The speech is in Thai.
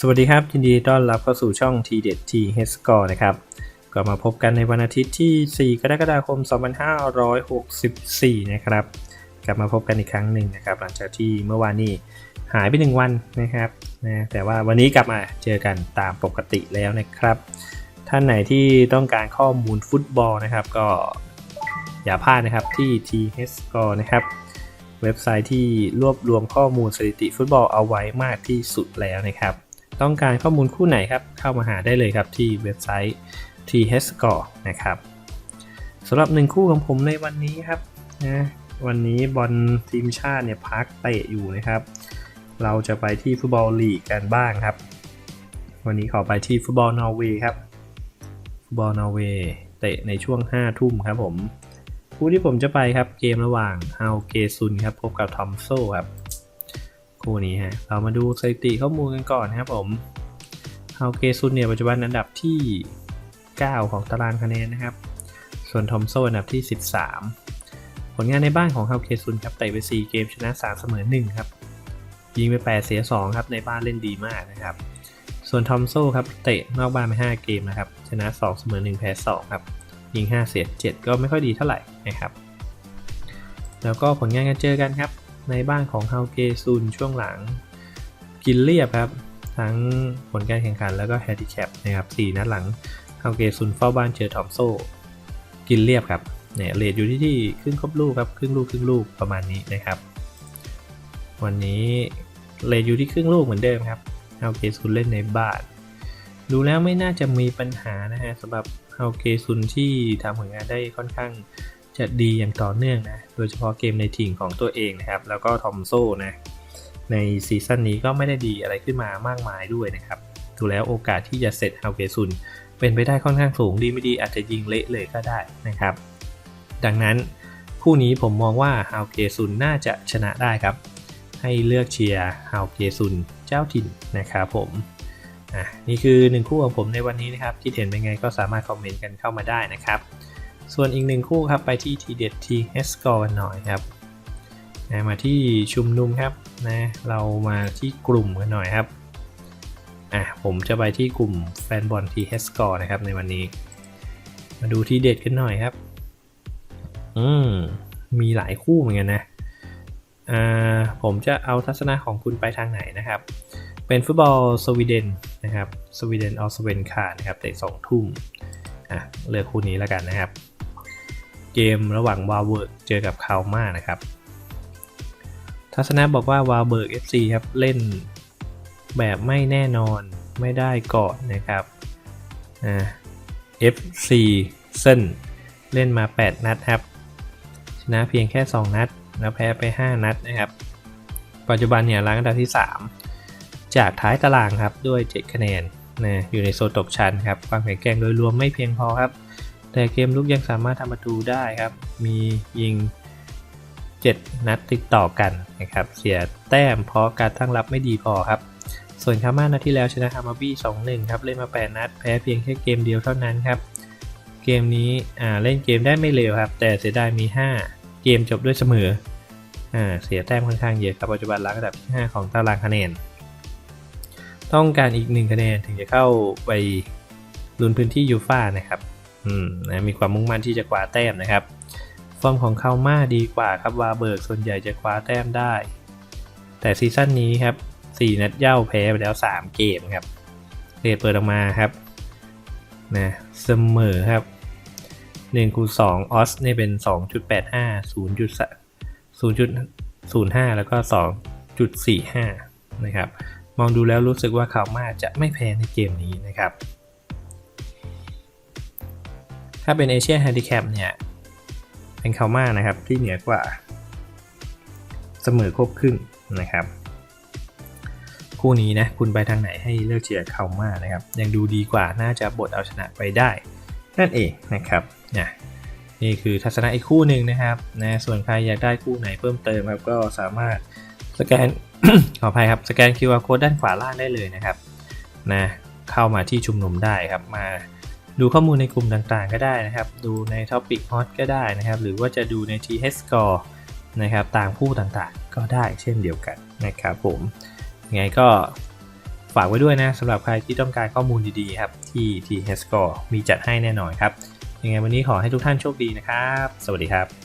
สวัสดีครับ ยินดีต้อนรับเข้าสู่ช่อง t เด็ด T h Score นะครับก็มาพบกันในวันอาทิตย์ที่ 4 กรกฎาคม 2564 นะครับ กลับมาพบกันอีกครั้งหนึ่งนะครับ หลังจากที่เมื่อวานนี้หายไปหนึ่งวันนะครับนะแต่ว่าวันนี้กลับมาเจอกันตามปกติแล้วนะครับ ท่านไหนที่ต้องการข้อมูลฟุตบอลนะครับ ก็อย่าพลาดนะครับที่ t h Score นะครับเว็บไซต์ที่รวบรวมข้อมูลสถิติฟุตบอลเอาไว้มากที่สุดแล้วนะครับ ต้องการข้อมูลคู่ไหนครับ เข้ามาหาได้เลยครับที่เว็บไซต์ THSCORE นะครับสำหรับหนึ่งคู่ของผมในวันนี้ครับนะวันนี้บอลทีมชาติเนี่ยพักเตะอยู่นะครับ เราจะไปที่ฟุตบอลลีกกันบ้างครับ วันนี้ขอไปที่ฟุตบอลนอร์เวย์ครับฟุตบอลนอร์เวย์เตะในช่วง 5 ทุ่มครับผม คู่ที่ผมจะไปครับเกมระหว่างเฮาเกซุนครับพบกับทอมโซครับ คู่นี้ฮะ เรามาดูสถิติข้อมูลกันก่อนนะครับผมเฮาเกซุนเนี่ยปัจจุบันอันดับที่ 9 ของตารางคะแนนนะครับ ส่วนทอมโซอันดับที่ 13 ผลงานในบ้านของเฮาเกซุนครับเตะไป 4 เกมชนะ 3 เสมอ 1 ครับ ยิงไป 8 เสีย 2 ครับในบ้านเล่นดีมากนะครับ ส่วนทอมโซครับเตะนอกบ้านไป 5 เกมนะครับ ชนะ 2 เสมอ 1 แพ้ 2 ครับ ยิง 5 เสีย 7 ก็ไม่ค่อยดีเท่าไหร่นะครับ แล้วก็ผลงานการเจอกันครับ ในบ้านของเฮาเกซุนช่วงหลัง กินเรียบครับ ทั้งผลการแข่งขันแล้วก็แฮนดิแคปนะครับ4นัดหลังเฮาเกซุนเฝ้าบ้านเจอทอมโซ กินเรียบครับเนี่ยเลทอยู่ที่ที่ครึ่งครบลูกครับครึ่งลูกครึ่งลูกประมาณนี้นะครับ วันนี้เลทอยู่ที่ครึ่งลูกเหมือนเดิมครับเฮาเกซุนเล่นในบ้านดูแล้วไม่น่าจะมีปัญหานะฮะสำหรับเฮาเกซุนที่ทำผลงานได้ค่อนข้าง จะดีอย่างต่อเนื่องนะ โดยเฉพาะเกมในถิ่งของตัวเองนะครับ แล้วก็ทอมโซ่นะ ในซีซั่นนี้ก็ไม่ได้ดีอะไรขึ้นมามากมายด้วยนะครับ ดูแล้วโอกาสที่จะเสร็จเฮาเกซุนเป็นไปได้ค่อนข้างสูงดีไม่ดีอาจจะยิงเละเลยก็ได้นะครับ ดังนั้นคู่นี้ผมมองว่าฮาวเกซุนน่าจะชนะได้ครับ ให้เลือกเชียร์ฮาวเกซุนเจ้าถิ่นนะครับผมนี่คือหนึ่งคู่ของผมในวันนี้นะครับที่เห็นเป็นไงก็สามารถคอมเมนต์กันเข้ามาได้นะครับ ส่วนอีกหนึ่งคู่ครับไปที่ทีเด็ดทีเฮสกอร์กันหน่อยครับนะมาที่ชุมนุมครับนะเรามาที่กลุ่มกันหน่อยครับอะผมจะไปที่กลุ่มแฟนบอลทีเฮสกอร์นะครับในวันนี้ มาดูทีเด็ดกันหน่อยครับ อืมมีหลายคู่เหมือนกันนะอ่าผมจะเอาทัศนะของคุณไปทางไหนนะครับ เป็นฟุตบอลสวีเดนนะครับสวีเดนออสเวนคานะครับเตะสองทุ่มอะเลือกคู่นี้แล้วกันนะครับ เกมระหว่างวาเวิร์กเจอกับคาวมานะครับ ทัศนะบอกว่าวาเบิร์ก FC ครับเล่นแบบไม่แน่นอนไม่ได้ก่อนนะครับอ่า FC เซนเล่นมา 8 นัดครับ ชนะเพียงแค่ 2 นัด แล้วแพ้ไป 5 นัดนะครับ ปัจจุบันเนี่ยรังอันดับที่ 3 จากท้ายตารางครับด้วย 7 คะแนนนะอยู่ในโซนตกชั้นครับความแข็งแกร่งโดยรวมไม่เพียงพอครับ แต่เกมลุกยังสามารถทำประตูได้ครับ มียิง 7 นัดติดต่อกันนะครับ เสียแต้มเพราะการตั้งรับไม่ดีพอครับ ส่วนคาม่านัดที่แล้วชนะฮามาบี้ 2-1 ครับ เล่นมา 8 นัด แพ้เพียงแค่เกมเดียวเท่านั้นครับ เกมนี้อ่าเล่นเกมได้ไม่เร็วครับ แต่เสียดายมี 5 เกมจบด้วยเสมออ่าเสียแต้มค่อนข้างเยอะครับ ปัจจุบันรังอันดับที่ 5 ของตารางคะแนน ต้องการอีก 1 คะแนนถึงจะเข้าไปลุ้นพื้นที่ยูฟ่านะครับ อืมนะมีความมุ่งมั่นที่จะคว้าแต้มนะครับ ฟอร์มของเขามาดีกว่าครับวาเบิร์กส่วนใหญ่จะคว้าแต้มได้ แต่ซีซั่นนี้ครับ 4 นัดเย่าแพ้ไปแล้ว 3 เกมครับเรทเปิดออกมาครับนะเสมอครับ1คูณ2ออสเนี่ยเป็น 2.85 0.0.05 แล้วก็ 2.45 นะครับ มองดูแล้วรู้สึกว่าคามาจะไม่แพ้ในเกมนี้นะครับ ถ้าเป็นเอเชียแฮนดิแคปเนี่ย เป็นคาวมานะครับที่เหนือกว่า เสมอครบครึ่งนะครับ คู่นี้นะคุณไปทางไหนให้เลือกเชียร์คาวมานะครับ ยังดูดีกว่าน่าจะบดเอาชนะไปได้ นั่นเองนะครับนะนี่คือทัศนะอีกคู่หนึ่งนะครับนะส่วนใครอยากได้คู่ไหนเพิ่มเติมครับก็สามารถสแกนขออภัยครับสแกน QR code ด้านขวาล่างได้เลยนะครับนะเข้ามาที่ชุมนุมได้ครับมา ดูข้อมูลในกลุ่มต่างๆ ก็ได้นะครับ ดูใน Topic Hot ก็ได้นะครับ หรือว่าจะดูใน TH Score นะครับต่างผู้ต่างๆ ก็ได้เช่นเดียวกันนะครับผมยังไงก็ฝากไว้ด้วยนะสำหรับใครที่ต้องการข้อมูลดีๆครับ ที่ t h s c o r e มีจัดให้แน่นอนครับยังไงวันนี้ขอให้ทุกท่านโชคดีนะครับ สวัสดีครับ